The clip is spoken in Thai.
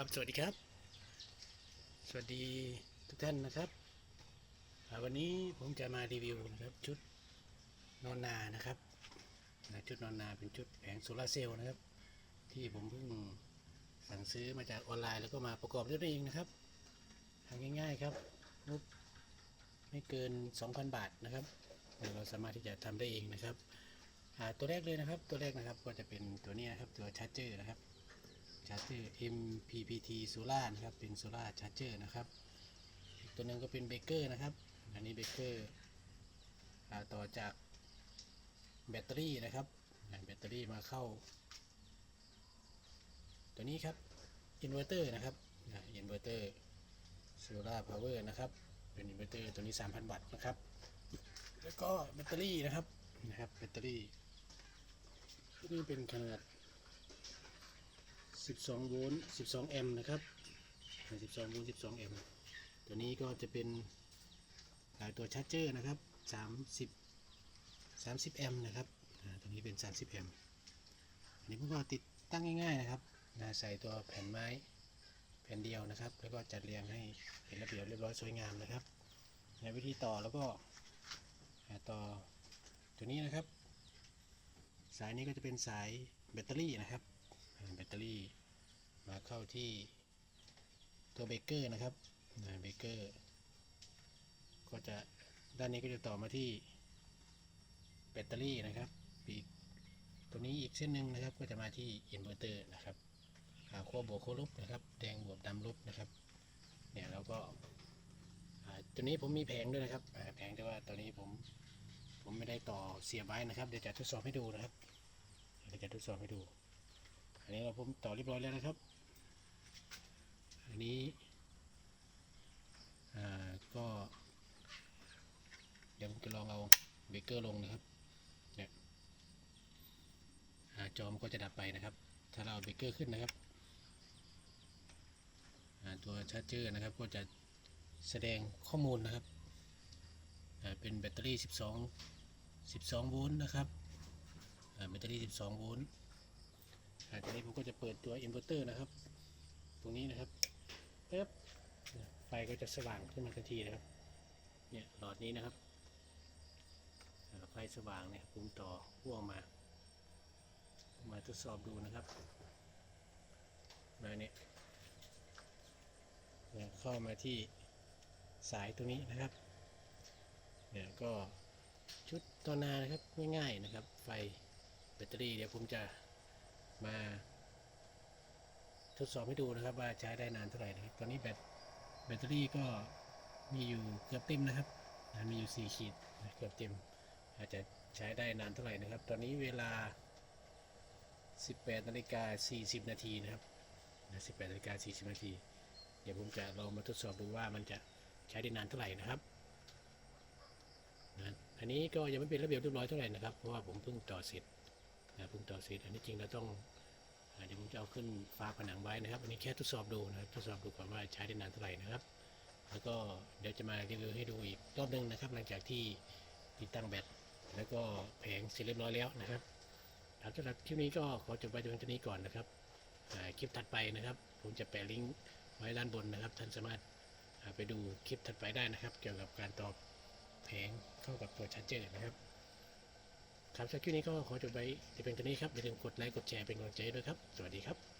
ครับสวัสดีครับ สวัสดีทุกท่านนะครับ วันนี้ผมจะมารีวิวนะครับชุดนอนนานะครับชุดนอนนาเป็นชุดแผงโซลาร์เซลล์นะครับ ที่ผมเพิ่งสั่งซื้อมาจากออนไลน์แล้วก็มาประกอบด้วยตัวเองนะครับทำง่ายๆครับงบไม่เกิน 2,000 บาทนะครับเราสามารถที่จะทำได้เองนะครับตัวแรกเลยนะครับ ตัวแรกนะครับก็จะเป็นตัวนี้นะครับตัวชาร์จเจอร์นะครับ ชาร์จเจอร์ MPPT Solar นะครับ เป็นโซล่าชาร์จเจอร์นะครับอีกตัวหนึ่งก็เป็นเบเกอร์นะครับ อันนี้เบเกอร์ต่อจากแบตเตอรี่นะครับแบตเตอรี่มาเข้า ตัวนี้ครับอินเวอร์เตอร์นะครับอินเวอร์เตอร์โซล่าพาวเวอร์นะครับ เป็นอินเวอร์เตอร์ตัวนี้ 3,000 วัตต์นะครับ แล้วก็แบตเตอรี่นะครับนะครับแบตเตอรี่นี่เป็นขนาด 12 โวลต์ 12 แอมป์นะครับ 12 โวลต์ 12 แอมป์ ตัวนี้ก็จะเป็นหลายตัวชาร์จเจอร์นะครับ 30 30 แอมป์นะครับ ตัวนี้เป็น 30 แอมป์ อันนี้ผมก็ติดตั้งง่ายๆนะครับใส่ตัวแผ่นไม้แผ่นเดียวนะครับ แล้วก็จัดเรียงให้เห็นระเบียบเรียบร้อยสวยงามนะครับ ในวิธีต่อแล้วก็ต่อตัวนี้นะครับ สายนี้ก็จะเป็นสายแบตเตอรี่นะครับ แบตเตอรี่มาเข้าที่ตัวเบเกอร์นะครับเบเกอร์ก็จะด้านนี้ก็จะต่อมาที่แบตเตอรี่นะครับอีกตัวนี้อีกเส้นหนึ่งนะครับ ก็จะมาที่อินเวอร์เตอร์นะครับาขั้วบวกขั้วลบนะครับ แดงบวกดำลบนะครับ เนี่ยแล้วก็ตัวนี้ผมมีแผงด้วยนะครับแผงแต่ว่าตอนนี้ผมผมไม่ได้ต่อเสียบไว้นะครับเดี๋ยวจะทดสอบให้ดูนะครับเดี๋ยวจะทดสอบให้ดู อันนี้เราผมต่อเรียบร้อยแล้วนะครับ อันนี้อ่าก็เดี๋ยวผมจะลองเอาเบรกเกอร์ลงนะครับเนี่ยจอมก็จะดับไปนะครับ ถ้าเราเอาเบรกเกอร์ขึ้นนะครับตัวชาร์จเจอร์นะครับก็จะแสดงข้อมูลนะครับเป็นแบตเตอรี่ 12 12 โวลต์นะครับแบตเตอรี่ 12 โวลต์ ทีนี้ผมก็จะเปิดตัวอินเวอร์เตอร์นะครับ ตรงนี้นะครับปึ๊บไฟก็จะสว่างขึ้นมาทันทีนะครับ เนี่ยหลอดนี้นะครับไฟสว่างเนี่ยผมต่อพ่วงมา มาทดสอบดูนะครับมาเนี่ยเนี่ยเข้ามาที่สายตรงนี้นะครับเนี่ยก็ชุดตอนนานะครับง่ายๆนะครับ ไฟแบตเตอรี่เดี๋ยวผมจะ มา ทดสอบให้ดูนะครับ ว่าใช้ได้นานเท่าไหร่นะครับ ตอนนี้แบตแบตเตอรี่ก็มีอยู่เกือบเต็มนะครับนมีอยู่ 4 ขีดเกือบเต็ม อาจจะใช้ได้นานเท่าไหร่นะครับ ตอนนี้เวลา 18นาฬิกา40 นาทีนะครับ18นาฬิกา40 นาที เดี๋ยวผมจะลองมาทดสอบดูว่ามันจะใช้ได้นานเท่าไหร่นะครับนะอันนี้ก็ยังไม่เป็นระเบียบเรียบร้อยเท่าไหร่นะครับ เพราะว่าผมเพิ่งต่อเสร็จ นะพุ่งต่อเสร็จอันนี้จริงเราต้องเดี๋ยวผมจะเอาขึ้นฟ้าผนังไว้นะครับ อันนี้แค่ทดสอบดูนะครับทดสอบดูก่อนว่าใช้ได้นานเท่าไหร่นะครับ แล้วก็เดี๋ยวจะมารีวิวให้ดูอีกรอบหนึงนะครับ หลังจากที่ติดตั้งแบตแล้วก็แผงเสร็จเรียบร้อยแล้วนะครับครับสำหรับคลิปนี้ก็ขอจบไปเพียงเท่านี้ก่อนนะครับคลิปถัดไปนะครับ ผมจะแปะลิงก์ไว้ด้านบนนะครับ ท่านสามารถไปดูคลิปถัดไปได้นะครับ เกี่ยวกับการต่อแผงเข้ากับตัวชาร์จเจอร์นะครับ ครับสำหรับคลิปนี้ก็ขอจบไว้แต่เพียงเท่านี้ครับอย่าลืมกดไลค์กดแชร์เป็นกำลังใจด้วยครับ สวัสดีครับ